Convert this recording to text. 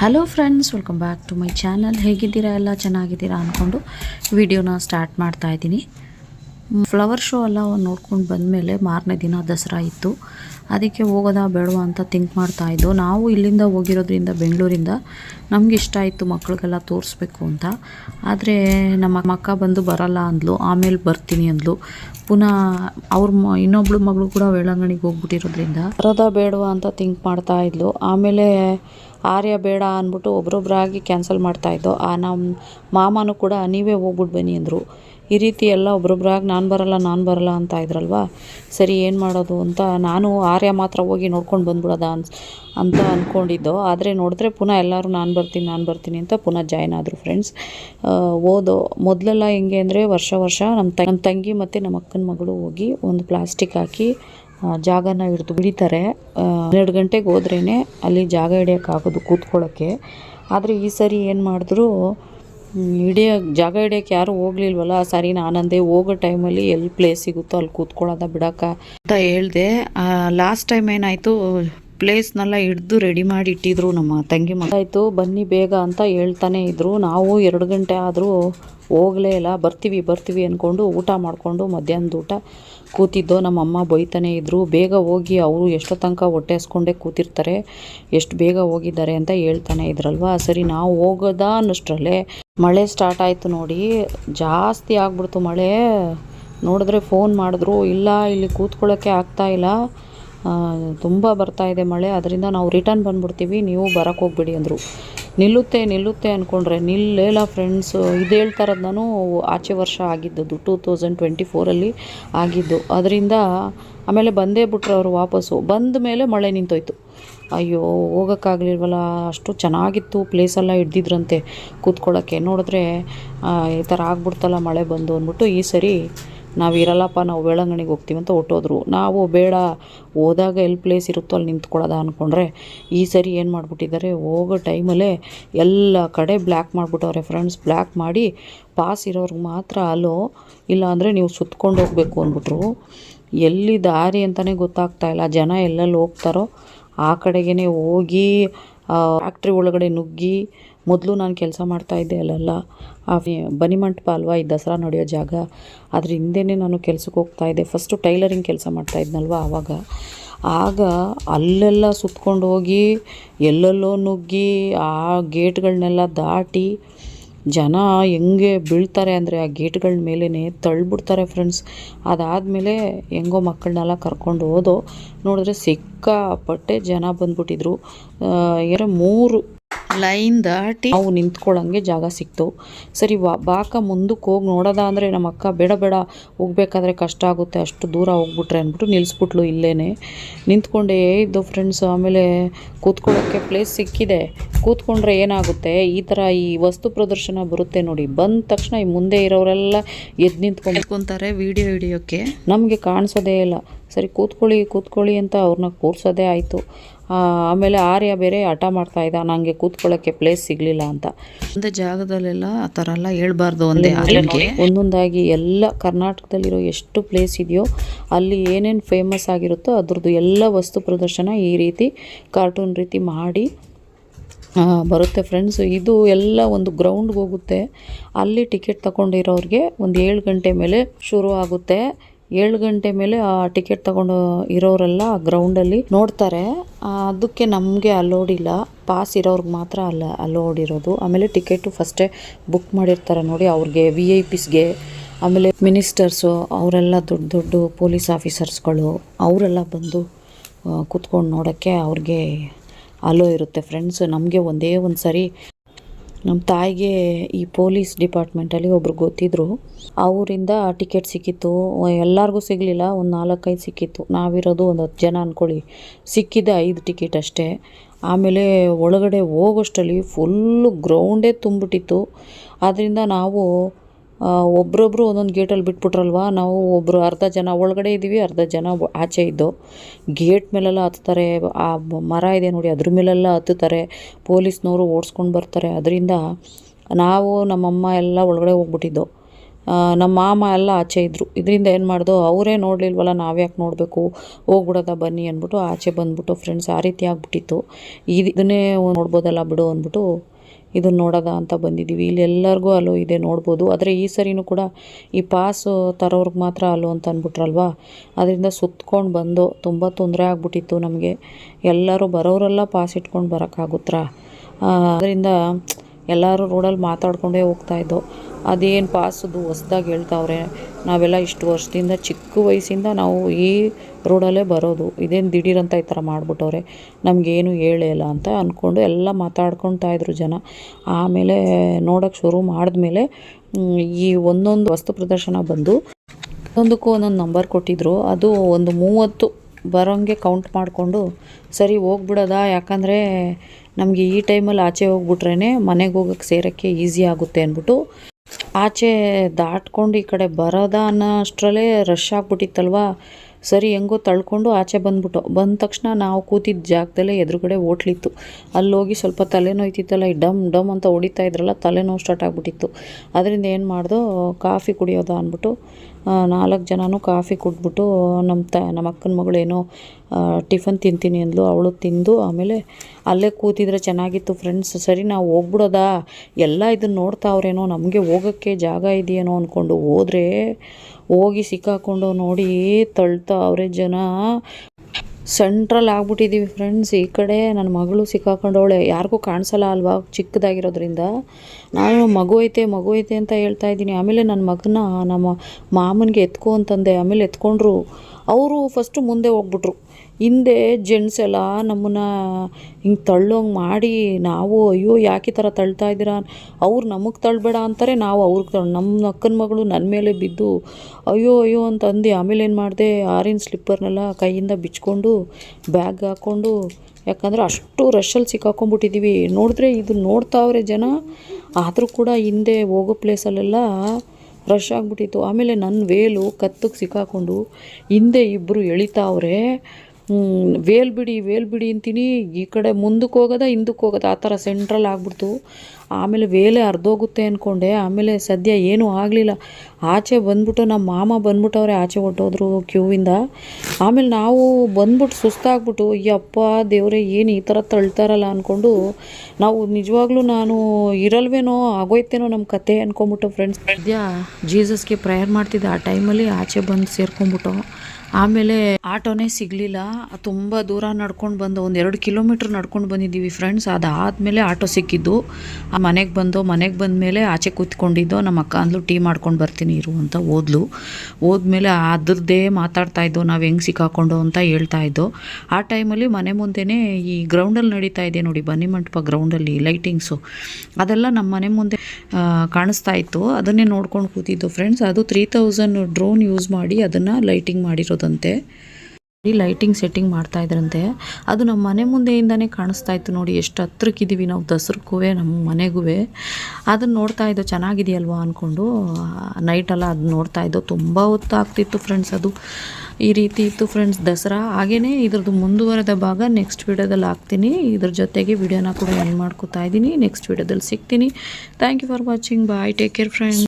Hello friends welcome back to my channel ಹೇಗಿದ್ದೀರಾ? ಎಲ್ಲ ಚೆನ್ನಾಗಿದ್ದೀರಾ ಅಂದ್ಕೊಂಡು ವಿಡಿಯೋನ ಸ್ಟಾರ್ಟ್ ಮಾಡ್ತಾ ಇದ್ದೀನಿ. ಫ್ಲವರ್ ಶೋ ಎಲ್ಲ ನೋಡ್ಕೊಂಡು ಬಂದಮೇಲೆ ಮಾರನೇ ದಿನ ದಸರಾ ಇತ್ತು. ಅದಕ್ಕೆ ಹೋಗೋದಾ ಬೇಡವಾ ಅಂತ ಥಿಂಕ್ ಮಾಡ್ತಾ ಇದ್ದು. ನಾವು ಇಲ್ಲಿಂದ ಹೋಗಿರೋದ್ರಿಂದ ಬೆಂಗಳೂರಿಂದ ನಮ್ಗೆ ಇಷ್ಟ ಆಯಿತು ಮಕ್ಕಳಿಗೆಲ್ಲ ತೋರಿಸ್ಬೇಕು ಅಂತ. ಆದರೆ ನಮ್ಮ ಅಕ್ಕ ಬಂದು ಬರಲ್ಲ ಅಂದ್ಲು. ಆಮೇಲೆ ಬರ್ತೀನಿ ಅಂದ್ಲು. ಪುನಃ ಅವ್ರ ಮ, ಇನ್ನೊಬ್ಳು ಮಗಳು ಕೂಡ ವೇಳಾಂಗಣಿಗೆ ಹೋಗ್ಬಿಟ್ಟಿರೋದ್ರಿಂದ ಬರೋದಾ ಬೇಡವಾ ಅಂತ ಥಿಂಕ್ ಮಾಡ್ತಾ ಇದ್ಲು. ಆಮೇಲೆ ಆರ್ಯ ಬೇಡ ಅಂದ್ಬಿಟ್ಟು ಒಬ್ರೊಬ್ಬರಾಗಿ ಕ್ಯಾನ್ಸಲ್ ಮಾಡ್ತಾಯಿದ್ದೋ ಆ ನಮ್ಮ ಮಾಮನೂ ಕೂಡ ನೀವೇ ಹೋಗ್ಬಿಟ್ಟು ಬನ್ನಿ ಅಂದರು. ಈ ರೀತಿ ಎಲ್ಲ ಒಬ್ರೊಬ್ರಾಗಿ ನಾನು ಬರಲ್ಲ ನಾನು ಬರಲ್ಲ ಅಂತ ಇದ್ರಲ್ವ? ಸರಿ, ಏನು ಮಾಡೋದು ಅಂತ ನಾನು ಆರ್ಯ ಮಾತ್ರ ಹೋಗಿ ನೋಡ್ಕೊಂಡು ಬಂದ್ಬಿಡೋದ ಅನ್ಸ್ ಅಂತ ಅಂದ್ಕೊಂಡಿದ್ದೋ ಆದರೆ ನೋಡಿದ್ರೆ ಪುನಃ ಎಲ್ಲರೂ ನಾನು ಬರ್ತೀನಿ ನಾನು ಬರ್ತೀನಿ ಅಂತ ಪುನಃ ಜಾಯ್ನ್ ಆದರು ಫ್ರೆಂಡ್ಸ್. ಓದೋ ಮೊದಲೆಲ್ಲ ಹೆಂಗೆ ಅಂದರೆ ವರ್ಷ ವರ್ಷ ನಮ್ಮ ನಮ್ಮ ತಂಗಿ ಮತ್ತು ನಮ್ಮ ಅಕ್ಕನ ಮಗಳು ಹೋಗಿ ಒಂದು ಪ್ಲಾಸ್ಟಿಕ್ ಹಾಕಿ ಜಾಗನ ಹಿಡಿದು ಬಿಡಿತಾರೆ. ಹನ್ನೆರಡು ಗಂಟೆಗೆ ಹೋದ್ರೇ ಅಲ್ಲಿ ಜಾಗ ಹಿಡಿಯೋಕ್ಕಾಗೋದು ಕೂತ್ಕೊಳ್ಳೋಕ್ಕೆ. ಆದರೆ ಈ ಸರಿ ಏನು ಮಾಡಿದ್ರು ಹಿಡಿಯೋ, ಜಾಗ ಹಿಡಿಯೋಕ್ಕೆ ಯಾರೂ ಹೋಗ್ಲಿಲ್ವಲ್ಲ ಸರಿ ನಾನಂದೇ ಹೋಗೋ ಟೈಮಲ್ಲಿ ಎಲ್ಲಿ ಪ್ಲೇಸ್ ಸಿಗುತ್ತೋ ಅಲ್ಲಿ ಕೂತ್ಕೊಳ್ಳೋದ ಬಿಡಕ್ಕ ಅಂತ ಹೇಳಿದೆ. ಲಾಸ್ಟ್ ಟೈಮ್ ಏನಾಯಿತು ಪ್ಲೇಸ್ನೆಲ್ಲ ಹಿಡ್ದು ರೆಡಿ ಮಾಡಿ ಇಟ್ಟಿದ್ರು ನಮ್ಮ ತಂಗಿ ಮಗ. ಆಯಿತು, ಬನ್ನಿ ಬೇಗ ಅಂತ ಹೇಳ್ತಾನೆ ಇದ್ರು. ನಾವು ಎರಡು ಗಂಟೆ ಆದರೂ ಹೋಗಲೇ ಇಲ್ಲ. ಬರ್ತೀವಿ ಬರ್ತೀವಿ ಅಂದ್ಕೊಂಡು ಊಟ ಮಾಡಿಕೊಂಡು ಮಧ್ಯಾಹ್ನದ ಊಟ ಕೂತಿದ್ದೋ. ನಮ್ಮಮ್ಮ ಬೈತಾನೆ ಇದ್ರು. ಬೇಗ ಹೋಗಿ ಅವರು ಎಷ್ಟೋ ತನಕ ಹೊಟ್ಟೆ ಹಸ್ಕೊಂಡೇ ಕೂತಿರ್ತಾರೆ. ಎಷ್ಟು ಬೇಗ ಹೋಗಿದ್ದಾರೆ ಅಂತ ಹೇಳ್ತಾನೆ ಇದ್ರಲ್ವಾ? ಸರಿ, ನಾವು ಹೋಗೋದ ಅನ್ನೋಷ್ಟರಲ್ಲೇ ಮಳೆ ಸ್ಟಾರ್ಟ್ ಆಯಿತು ನೋಡಿ. ಜಾಸ್ತಿ ಆಗ್ಬಿಡ್ತು ಮಳೆ. ನೋಡಿದ್ರೆ ಫೋನ್ ಮಾಡಿದ್ರು. ಇಲ್ಲ, ಇಲ್ಲಿ ಕೂತ್ಕೊಳ್ಳೋಕ್ಕೆ ಇಲ್ಲ. ತುಂಬ ಬರ್ತಾ ಇದೆ ಮಳೆ. ಅದರಿಂದ ನಾವು ರಿಟರ್ನ್ ಬಂದ್ಬಿಡ್ತೀವಿ. ನೀವು ಬರೋಕ್ಕೆ ಹೋಗ್ಬಿಡಿ ಅಂದರು. ನಿಲ್ಲುತ್ತೆ ನಿಲ್ಲುತ್ತೆ ಅಂದ್ಕೊಂಡ್ರೆ ನಿಲ್ಲೇಲ್ಲ ಫ್ರೆಂಡ್ಸ್ ಇದು ಹೇಳ್ತಾ ಇರೋದು ನಾನು ಆಚೆ ವರ್ಷ ಆಗಿದ್ದದ್ದು ಟೂ ತೌಸಂಡ್ ಟ್ವೆಂಟಿ ಫೋರಲ್ಲಿ ಆಗಿದ್ದು. ಅದರಿಂದ ಆಮೇಲೆ ಬಂದೇ ಬಿಟ್ರು ಅವರು ವಾಪಸ್ಸು. ಬಂದ ಮೇಲೆ ಮಳೆ ನಿಂತೋಯ್ತು. ಅಯ್ಯೋ ಹೋಗೋಕ್ಕಾಗಲಿಲ್ವಲ್ಲ ಅಷ್ಟು ಚೆನ್ನಾಗಿತ್ತು ಪ್ಲೇಸೆಲ್ಲ ಹಿಡ್ದಿದ್ರಂತೆ ಕೂತ್ಕೊಳ್ಳೋಕ್ಕೆ ನೋಡಿದ್ರೆ ಈ ಥರ ಆಗ್ಬಿಡ್ತಲ್ಲ ಮಳೆ ಬಂದು ಅಂದ್ಬಿಟ್ಟು ಈ ಸರಿ ನಾವು ಇರಲ್ಲಪ್ಪ, ನಾವು ವೇಳಂಗಣಿಗೆ ಹೋಗ್ತೀವಿ ಅಂತ ಹೊಟ್ಟೋದ್ರು ನಾವು ಬೇಡ, ಹೋದಾಗ ಎಲ್ಲಿ ಪ್ಲೇಸ್ ಇರುತ್ತೋ ಅಲ್ಲಿ ನಿಂತ್ಕೊಳ್ಳೋದ ಅಂದ್ಕೊಂಡ್ರೆ ಈ ಸರಿ ಏನು ಮಾಡಿಬಿಟ್ಟಿದ್ದಾರೆ, ಹೋಗೋ ಟೈಮಲ್ಲೇ ಎಲ್ಲ ಕಡೆ ಬ್ಲ್ಯಾಕ್ ಮಾಡಿಬಿಟ್ಟವ್ರೆ ಫ್ರೆಂಡ್ಸ್ ಬ್ಲ್ಯಾಕ್ ಮಾಡಿ ಪಾಸ್ ಇರೋರ್ಗೆ ಮಾತ್ರ ಅಲೋ ಇಲ್ಲಾಂದರೆ ನೀವು ಸುತ್ಕೊಂಡು ಹೋಗಬೇಕು ಅಂದ್ಬಿಟ್ರು. ಎಲ್ಲಿ ದಾರಿ ಅಂತಲೇ ಗೊತ್ತಾಗ್ತಾ ಇಲ್ಲ, ಜನ ಎಲ್ಲೆಲ್ಲಿ ಹೋಗ್ತಾರೋ ಆ ಕಡೆಗೇ ಹೋಗಿ ಫ್ಯಾಕ್ಟ್ರಿ ಒಳಗಡೆ ನುಗ್ಗಿ ಮೊದಲು ನಾನು ಕೆಲಸ ಮಾಡ್ತಾಯಿದ್ದೆ ಅಲ್ಲೆಲ್ಲ. ಆ ಬನಿಮಂಟಪ ಅಲ್ವಾ ಈ ದಸರಾ ನಡೆಯೋ ಜಾಗ. ಅದ್ರ ಹಿಂದೆನೇ ನಾನು ಕೆಲ್ಸಕ್ಕೆ ಹೋಗ್ತಾಯಿದ್ದೆ ಫಸ್ಟು ಟೈಲರಿಂಗ್ ಕೆಲಸ ಮಾಡ್ತಾ ಇದ್ನಲ್ವ ಆವಾಗ ಆಗ ಅಲ್ಲೆಲ್ಲ ಸುತ್ಕೊಂಡು ಹೋಗಿ ಎಲ್ಲೆಲ್ಲೋ ನುಗ್ಗಿ ಆ ಗೇಟ್ಗಳನ್ನೆಲ್ಲ ದಾಟಿ ಜನ ಹೆಂಗೆ ಬೀಳ್ತಾರೆ ಅಂದರೆ ಆ ಗೇಟ್ಗಳ ಮೇಲೇ ತಳ್ಳಿಬಿಡ್ತಾರೆ ಫ್ರೆಂಡ್ಸ್ ಅದಾದಮೇಲೆ ಹೆಂಗೋ ಮಕ್ಕಳನ್ನೆಲ್ಲ ಕರ್ಕೊಂಡು ಹೋದೋ, ನೋಡಿದ್ರೆ ಸಿಕ್ಕಾಪಟ್ಟೆ ಜನ ಬಂದ್ಬಿಟ್ಟಿದ್ರು. ಯಾರೋ ಮೂರು ಲೈನ್ ದಾಟಿ ನಾವು ನಿಂತ್ಕೊಳ್ಳೋಂಗೆ ಜಾಗ ಸಿಕ್ತು. ಸರಿ ವಾ ಬಾಕ ಮುಂದಕ್ಕೆ ಹೋಗಿ ನೋಡೋದ ಅಂದರೆ ನಮ್ಮ ಅಕ್ಕ ಬೇಡ ಬೇಡ ಹೋಗ್ಬೇಕಾದ್ರೆ ಕಷ್ಟ ಆಗುತ್ತೆ ಅಷ್ಟು ದೂರ ಹೋಗ್ಬಿಟ್ರೆ ಅಂದ್ಬಿಟ್ಟು ನಿಲ್ಲಿಸ್ಬಿಟ್ಲು ಇಲ್ಲೇ ನಿಂತ್ಕೊಂಡೇ ಇದ್ದು ಫ್ರೆಂಡ್ಸ್ ಆಮೇಲೆ ಕೂತ್ಕೊಳ್ಳೋಕ್ಕೆ ಪ್ಲೇಸ್ ಸಿಕ್ಕಿದೆ. ಕೂತ್ಕೊಂಡ್ರೆ ಏನಾಗುತ್ತೆ? ಈ ಥರ ಈ ವಸ್ತು ಪ್ರದರ್ಶನ ಬರುತ್ತೆ ನೋಡಿ. ಬಂದ ತಕ್ಷಣ ಈ ಮುಂದೆ ಇರೋರೆಲ್ಲ ಎದ್ದು ನಿಂತ್ಕೊಂತಾರೆ ವಿಡಿಯೋ ಹಿಡಿಯೋಕ್ಕೆ ನಮಗೆ ಕಾಣಿಸೋದೇ ಇಲ್ಲ. ಸರಿ ಕೂತ್ಕೊಳ್ಳಿ ಕೂತ್ಕೊಳ್ಳಿ ಅಂತ ಅವ್ರನ್ನ ಕೂರ್ಸೋದೇ ಆಯಿತು. ಆಮೇಲೆ ಆರ್ಯ ಬೇರೆ ಹಠ ಮಾಡ್ತಾ ಇದ್ದ. ನನಗೆ ಕೂತ್ಕೊಳ್ಳೋಕ್ಕೆ ಪ್ಲೇಸ್ ಸಿಗಲಿಲ್ಲ ಅಂತ. ಒಂದೇ ಜಾಗದಲ್ಲೆಲ್ಲ ಆ ಥರ ಎಲ್ಲ ಹೇಳ್ಬಾರ್ದು ಒಂದೇ ಒಂದೊಂದಾಗಿ ಎಲ್ಲ ಕರ್ನಾಟಕದಲ್ಲಿರೋ ಎಷ್ಟು ಪ್ಲೇಸ್ ಇದೆಯೋ ಅಲ್ಲಿ ಏನೇನು ಫೇಮಸ್ ಆಗಿರುತ್ತೋ ಅದ್ರದ್ದು ಎಲ್ಲ ವಸ್ತು ಪ್ರದರ್ಶನ ಈ ರೀತಿ ಕಾರ್ಟೂನ್ ರೀತಿ ಮಾಡಿ ಬರುತ್ತೆ ಫ್ರೆಂಡ್ಸ್ ಇದು ಎಲ್ಲ ಒಂದು ಗ್ರೌಂಡ್ಗೆ ಹೋಗುತ್ತೆ. ಅಲ್ಲಿ ಟಿಕೆಟ್ ತಗೊಂಡಿರೋರಿಗೆ ಒಂದು ಏಳು ಗಂಟೆ ಮೇಲೆ ಶುರು ಆಗುತ್ತೆ ಏಳು ಗಂಟೆ ಮೇಲೆ ಆ ಟಿಕೆಟ್ ತಗೊಂಡು ಇರೋರೆಲ್ಲ ಗ್ರೌಂಡಲ್ಲಿ ನೋಡ್ತಾರೆ. ಅದಕ್ಕೆ ನಮಗೆ ಅಲೋಡ್ ಇಲ್ಲ. ಪಾಸ್ ಇರೋರ್ಗೆ ಮಾತ್ರ ಅಲ್ಲ ಅಲೋಡ್ ಇರೋದು. ಆಮೇಲೆ ಟಿಕೆಟು ಫಸ್ಟೇ ಬುಕ್ ಮಾಡಿರ್ತಾರೆ ನೋಡಿ, ಅವ್ರಿಗೆ ವಿ ಐ ಪಿಸ್ಗೆ ಆಮೇಲೆ ಮಿನಿಸ್ಟರ್ಸು ಅವರೆಲ್ಲ ದೊಡ್ಡ ದೊಡ್ಡ ಪೊಲೀಸ್ ಆಫೀಸರ್ಸ್ಗಳು ಅವರೆಲ್ಲ ಬಂದು ಕೂತ್ಕೊಂಡು ನೋಡೋಕ್ಕೆ ಅವ್ರಿಗೆ ಅಲೋ ಇರುತ್ತೆ. ಫ್ರೆಂಡ್ಸ್ ನಮಗೆ ಒಂದೇ ಒಂದು ಸರಿ ನಮ್ಮ ತಾಯಿಗೆ ಈ ಪೊಲೀಸ್ ಡಿಪಾರ್ಟ್ಮೆಂಟಲ್ಲಿ ಒಬ್ರು ಗೊತ್ತಿದ್ರು. ಅವರಿಂದ ಟಿಕೆಟ್ ಸಿಕ್ಕಿತ್ತು. ಎಲ್ಲರಿಗೂ ಸಿಗಲಿಲ್ಲ. ಒಂದು ನಾಲ್ಕೈದು ಸಿಕ್ಕಿತ್ತು. ನಾವಿರೋದು ಒಂದು ಹತ್ತು ಜನ ಅಂದ್ಕೊಳ್ಳಿ ಸಿಕ್ಕಿದ್ದ ಐದು ಟಿಕೆಟ್ ಅಷ್ಟೇ. ಆಮೇಲೆ ಒಳಗಡೆ ಹೋಗೋಷ್ಟರಲ್ಲಿ ಫುಲ್ಲು ಗ್ರೌಂಡೇ ತುಂಬಿಟ್ಟಿತ್ತು ಆದ್ದರಿಂದ ನಾವು ಒಬ್ರೊಬ್ರು ಒಂದೊಂದು ಗೇಟಲ್ಲಿ ಬಿಟ್ಬಿಟ್ರಲ್ವ? ನಾವು ಒಬ್ಬರು ಅರ್ಧ ಜನ, ಒಳಗಡೆ ಇದ್ದೀವಿ ಅರ್ಧ ಜನ ಆಚೆ ಇದ್ದು. ಗೇಟ್ ಮೇಲೆಲ್ಲ ಹತ್ತಾರೆ ಆ ಮರ ಇದೆ ನೋಡಿ, ಅದ್ರ ಮೇಲೆಲ್ಲ ಹತ್ತುತ್ತಾರೆ. ಪೊಲೀಸ್ನವರು ಓಡಿಸ್ಕೊಂಡು ಬರ್ತಾರೆ. ಅದರಿಂದ ನಾವು, ನಮ್ಮಮ್ಮ ಎಲ್ಲ ಒಳಗಡೆ ಹೋಗ್ಬಿಟ್ಟಿದ್ದು. ನಮ್ಮ ಮಾಮ ಎಲ್ಲ ಆಚೆ ಇದ್ದರು ಇದರಿಂದ ಏನು ಮಾಡ್ದು, ಅವರೇ ನೋಡಲಿಲ್ವಲ್ಲ, ನಾವ್ಯಾಕೆ ನೋಡಬೇಕು? ಹೋಗ್ಬಿಡೋದ ಬನ್ನಿ ಅಂದ್ಬಿಟ್ಟು ಆಚೆ ಬಂದ್ಬಿಟ್ಟು ಫ್ರೆಂಡ್ಸ್ ಆ ರೀತಿ ಆಗ್ಬಿಟ್ಟಿತ್ತು. ಇದು, ಇದನ್ನೇ ನೋಡ್ಬೋದಲ್ಲ ಬಿಡು ಅಂದ್ಬಿಟ್ಟು ಇದನ್ನ ನೋಡೋದ ಅಂತ ಬಂದಿದ್ದೀವಿ ಇಲ್ಲಿ ಎಲ್ಲರಿಗೂ ಅಲೋ ಇದೆ ನೋಡ್ಬೋದು. ಆದರೆ ಈ ಸರಿನೂ ಕೂಡ ಈ ಪಾಸು ತರೋರ್ಗೆ ಮಾತ್ರ ಅಲ್ಲೋ ಅಂತ ಅಂದ್ಬಿಟ್ರಲ್ವಾ ಅದರಿಂದ ಸುತ್ಕೊಂಡು ಬಂದು ತುಂಬ ತೊಂದರೆ ಆಗಿಬಿಟ್ಟಿತ್ತು ನಮಗೆ. ಎಲ್ಲರೂ ಬರೋರೆಲ್ಲ ಪಾಸ್ ಇಟ್ಕೊಂಡು ಬರೋಕ್ಕಾಗುತ್ತಾ ಅದರಿಂದ ಎಲ್ಲರೂ ರೋಡಲ್ಲಿ ಮಾತಾಡ್ಕೊಂಡೇ ಹೋಗ್ತಾಯಿದ್ದೋ ಅದೇನು ಪಾಸದು ಹೊಸ್ದಾಗಿ ಹೇಳ್ತಾವ್ರೆ. ನಾವೆಲ್ಲ ಇಷ್ಟು ವರ್ಷದಿಂದ ಚಿಕ್ಕ ವಯಸ್ಸಿಂದ ನಾವು ಈ ರೋಡಲ್ಲೇ ಬರೋದು. ಇದೇನು ದಿಢೀರಂತ ಈ ಥರ ಮಾಡಿಬಿಟ್ಟವ್ರೆ. ನಮಗೇನು ಹೇಳೇ ಇಲ್ಲ ಅಂತ ಅಂದ್ಕೊಂಡು ಎಲ್ಲ ಮಾತಾಡ್ಕೊಳ್ತಾ ಇದ್ರು ಜನ. ಆಮೇಲೆ ನೋಡೋಕ್ಕೆ ಶುರು ಮಾಡಿದ್ಮೇಲೆ ಈ ಒಂದೊಂದು ವಸ್ತು ಪ್ರದರ್ಶನ ಬಂದು ಒಂದಕ್ಕೂ ಒಂದೊಂದು ನಂಬರ್ ಕೊಟ್ಟಿದ್ರು. ಅದು ಒಂದು ಮೂವತ್ತು ಬರೋಂಗೆ ಕೌಂಟ್ ಮಾಡಿಕೊಂಡು ಸರಿ ಹೋಗ್ಬಿಡೋದಾ? ಯಾಕಂದರೆ ನಮಗೆ ಈ ಟೈಮಲ್ಲಿ ಆಚೆ ಹೋಗ್ಬಿಟ್ರೇ ಮನೆಗೆ ಹೋಗೋಕ್ಕೆ ಸೇರೋಕ್ಕೆ ಈಸಿ ಆಗುತ್ತೆ ಅಂದ್ಬಿಟ್ಟು ಆಚೆ ದಾಟ್ಕೊಂಡು ಈ ಕಡೆ ಬರೋದ ಅನ್ನೋ ಅಷ್ಟರಲ್ಲೇ ರಶ್ ಆಗ್ಬಿಟ್ಟಿತ್ತಲ್ವಾ? ಸರಿ, ಹೆಂಗೋ ತಳ್ಕೊಂಡು ಆಚೆ ಬಂದ್ಬಿಟ್ಟು. ಬಂದ ತಕ್ಷಣ ನಾವು ಕೂತಿದ್ದ ಜಾಗದಲ್ಲೇ ಎದುರುಗಡೆ ಹೋಟ್ಲಿತ್ತು ಅಲ್ಲಿ ಹೋಗಿ ಸ್ವಲ್ಪ ತಲೆನೋಯ್ತಿತ್ತಲ್ಲ, ಈ ಡಮ್ ಡಮ್ ಅಂತ ಹೊಡಿತಾ ಇದ್ರಲ್ಲ, ತಲೆನೋವು ಸ್ಟಾರ್ಟ್ ಆಗಿಬಿಟ್ಟಿತ್ತು. ಅದರಿಂದ ಏನು ಮಾಡ್ದೋ, ಕಾಫಿ ಕುಡಿಯೋದ ಅಂದ್ಬಿಟ್ಟು ನಾಲ್ಕು ಜನನೂ ಕಾಫಿ ಕುಡ್ಬಿಟ್ಟು ನಮ್ಮ ತ ನಮ್ಮ ಅಕ್ಕನ ಮಗಳೇನೋ ಟಿಫನ್ ತಿಂತೀನಿ ಅಂದ್ಲು. ಅವಳು ತಿಂದು ಆಮೇಲೆ ಅಲ್ಲೇ ಕೂತಿದ್ರೆ ಚೆನ್ನಾಗಿತ್ತು ಫ್ರೆಂಡ್ಸ್. ಸರಿ, ನಾವು ಹೋಗ್ಬಿಡೋದಾ? ಎಲ್ಲ ಇದನ್ನ ನೋಡ್ತಾವ್ರೇನೋ ನಮಗೆ ಹೋಗೋಕ್ಕೆ ಜಾಗ ಇದೆಯೇನೋ ಅಂದ್ಕೊಂಡು ಹೋದರೆ ಹೋಗಿ ಸಿಕ್ಕಾಕೊಂಡು ನೋಡಿ ತಳ್ತಾವ್ರೆ ಜನ. ಸೆಂಟ್ರಲ್ ಆಗ್ಬಿಟ್ಟಿದ್ದೀವಿ ಫ್ರೆಂಡ್ಸ್ ಈ ಕಡೆ ನನ್ನ ಮಗಳು ಸಿಕ್ಕಾಕೊಂಡವಳೆ, ಯಾರಿಗೂ ಕಾಣಿಸಲ್ಲ ಅಲ್ವಾ? ಚಿಕ್ಕದಾಗಿರೋದ್ರಿಂದ. ನಾನು ಮಗು ಐತೆ ಮಗು ಐತೆ ಅಂತ ಹೇಳ್ತಾ ಇದ್ದೀನಿ. ಆಮೇಲೆ ನನ್ನ ಮಗನ ನಮ್ಮ ಮಾಮನಿಗೆ ಎತ್ಕೊ ಅಂತಂದೆ. ಆಮೇಲೆ ಎತ್ಕೊಂಡ್ರು. ಅವರು ಫಸ್ಟು ಮುಂದೆ ಹೋಗ್ಬಿಟ್ರು. ಹಿಂದೆ ಜೆಂಟ್ಸ್ ಎಲ್ಲ ನಮ್ಮನ್ನು ಹಿಂಗೆ ತಳ್ಳೋಂಗೆ ಮಾಡಿ, ನಾವು ಅಯ್ಯೋ ಯಾಕೆ ಈ ಥರ ತಳ್ತಾ ಇದ್ದೀರಾ? ಅವ್ರು ನಮಗೆ ತಳ್ಳಬೇಡ ಅಂತಾರೆ, ನಾವು ಅವ್ರಿಗೆ ತಳ್ಳ ನಮ್ಮ ಅಕ್ಕನ ಮಗಳು ನನ್ನ ಮೇಲೆ ಬಿದ್ದು, ಅಯ್ಯೋ ಅಯ್ಯೋ ಅಂತ ಅಂದು. ಆಮೇಲೆ ಏನು ಮಾಡಿದೆ, ಆರಿನ ಸ್ಲಿಪ್ಪರ್ನೆಲ್ಲ ಕೈಯಿಂದ ಬಿಚ್ಕೊಂಡು, ಬ್ಯಾಗ್ ಹಾಕ್ಕೊಂಡು, ಯಾಕಂದರೆ ಅಷ್ಟು ರಶಲ್ಲಿ ಸಿಕ್ಕಾಕೊಂಡ್ಬಿಟ್ಟಿದ್ದೀವಿ ನೋಡಿದ್ರೆ ಇದು ನೋಡ್ತಾವ್ರೆ ಜನ, ಆದರೂ ಕೂಡ ಹಿಂದೆ ಹೋಗೋ ಪ್ಲೇಸಲ್ಲೆಲ್ಲ ರಶ್ ಆಗಿಬಿಟ್ಟಿತ್ತು. ಆಮೇಲೆ ನನ್ನ ವೇಲು ಕತ್ತಿಗೆ ಸಿಕ್ಕಾಕೊಂಡು, ಹಿಂದೆ ಇಬ್ಬರು ಎಳಿತಾವ್ರೆ ವೇಲ್ ಬಿಡಿ ವೇಲ್ ಬಿಡಿ ಅಂತೀನಿ. ಈ ಕಡೆ ಮುಂದಕ್ಕೆ ಹೋಗೋದ, ಹಿಂದಕ್ಕೆ ಹೋಗೋದ, ಆ ಥರ ಸೆಂಟ್ರಲ್ ಆಗ್ಬಿಡ್ತು. ಆಮೇಲೆ ವೇಲೆ ಅರ್ಧೋಗುತ್ತೆ ಅಂದ್ಕೊಂಡೆ ಆಮೇಲೆ ಸದ್ಯ ಏನೂ ಆಗಲಿಲ್ಲ. ಆಚೆ ಬಂದ್ಬಿಟ್ಟು ನಮ್ಮ ಮಾಮ ಬಂದ್ಬಿಟ್ಟವ್ರೆ ಆಚೆ ಹೊಟ್ಟೋದ್ರು ಕ್ಯೂವಿಂದ. ಆಮೇಲೆ ನಾವು ಬಂದ್ಬಿಟ್ಟು ಸುಸ್ತಾಗ್ಬಿಟ್ಟು, ಅಯ್ಯಪ್ಪ ದೇವ್ರೆ, ಏನು ಈ ಥರ ತಳ್ತಾರಲ್ಲ ಅಂದ್ಕೊಂಡು ನಾವು ನಿಜವಾಗ್ಲೂ ನಾನು ಇರಲ್ವೇನೋ ಆಗೋಯ್ತೇನೋ ನಮ್ಮ ಕತೆ ಅಂದ್ಕೊಂಬಿಟ್ಟು ಫ್ರೆಂಡ್ಸ್ ಸದ್ಯ ಜೀಸಸ್ಗೆ ಪ್ರೇಯರ್ ಮಾಡ್ತಿದ್ದೆ. ಆ ಟೈಮಲ್ಲಿ ಆಚೆ ಬಂದು ಸೇರ್ಕೊಂಡ್ಬಿಟ್ಟು. ಆಮೇಲೆ ಆಟೋನೇ ಸಿಗಲಿಲ್ಲ. ತುಂಬ ದೂರ ನಡ್ಕೊಂಡು ಬಂದು, ಒಂದು ಎರಡು ಕಿಲೋಮೀಟ್ರ್ ನಡ್ಕೊಂಡು ಬಂದಿದ್ದೀವಿ ಫ್ರೆಂಡ್ಸ್ ಅದಾದಮೇಲೆ ಆಟೋ ಸಿಕ್ಕಿದ್ದು. ಆ ಮನೆಗೆ ಬಂದು, ಮನೆಗೆ ಬಂದಮೇಲೆ ಆಚೆ ಕೂತ್ಕೊಂಡಿದ್ದು. ನಮ್ಮ ಅಕ್ಕ ಅಂದ್ಲು, ಟೀ ಮಾಡ್ಕೊಂಡು ಬರ್ತೀನಿ, ಇರು ಅಂತ ಓದ್ಲು. ಹೋದ್ಮೇಲೆ ಅದ್ರದ್ದೇ ಮಾತಾಡ್ತಾ ಇದ್ದೋ, ನಾವು ಹೆಂಗೆ ಸಿಕ್ಕಾಕೊಂಡು ಅಂತ ಹೇಳ್ತಾ ಇದ್ದೋ. ಆ ಟೈಮಲ್ಲಿ ಮನೆ ಮುಂದೆನೇ ಈ ಗ್ರೌಂಡಲ್ಲಿ ನಡೀತಾ ಇದೆ ನೋಡಿ, ಬನ್ನಿ ಮಂಟಪ ಗ್ರೌಂಡಲ್ಲಿ ಲೈಟಿಂಗ್ಸು ಅದೆಲ್ಲ ನಮ್ಮ ಮನೆ ಮುಂದೆ ಕಾಣಿಸ್ತಾ ಇತ್ತು. ಅದನ್ನೇ ನೋಡ್ಕೊಂಡು ಕೂತಿದ್ದು ಫ್ರೆಂಡ್ಸ್ ಅದು ತ್ರೀ ತೌಸಂಡ್ ಡ್ರೋನ್ ಯೂಸ್ ಮಾಡಿ, ಅದನ್ನು ಲೈಟಿಂಗ್ ಮಾಡಿರೋದಂತೆ ಈ ಲೈಟಿಂಗ್ ಸೆಟ್ಟಿಂಗ್ ಮಾಡ್ತಾ ಇದ್ರಂತೆ. ಅದು ನಮ್ಮ ಮನೆ ಮುಂದೆಯಿಂದನೇ ಕಾಣಿಸ್ತಾ ಇತ್ತು ನೋಡಿ, ಎಷ್ಟು ಹತ್ರಕ್ಕಿದ್ದೀವಿ ನಾವು ದಸರಕ್ಕೂ ನಮ್ಮ ಮನೆಗೂ ಅದನ್ನು ನೋಡ್ತಾ ಇದ್ದೋ, ಚೆನ್ನಾಗಿದೆಯಲ್ವಾ ಅಂದ್ಕೊಂಡು ನೈಟೆಲ್ಲ ಅದು ನೋಡ್ತಾ ಇದ್ದೋ, ತುಂಬ ಹೊತ್ತು ಆಗ್ತಿತ್ತು ಫ್ರೆಂಡ್ಸ್ ಅದು. ಈ ರೀತಿ ಇತ್ತು ಫ್ರೆಂಡ್ಸ್ ದಸರಾ ಹಾಗೆಯೇ ಇದ್ರದ್ದು ಮುಂದುವರೆದ ಭಾಗ ನೆಕ್ಸ್ಟ್ ವೀಡಿಯೋದಲ್ಲಿ ಹಾಕ್ತೀನಿ. ಇದ್ರ ಜೊತೆಗೆ ವಿಡಿಯೋನ ಕೂಡ ಎಂಡ್ ಮಾಡ್ಕೊತಾ ಇದ್ದೀನಿ. ನೆಕ್ಸ್ಟ್ ವೀಡಿಯೋದಲ್ಲಿ ಸಿಗ್ತೀನಿ. Thank you for watching bye take care friends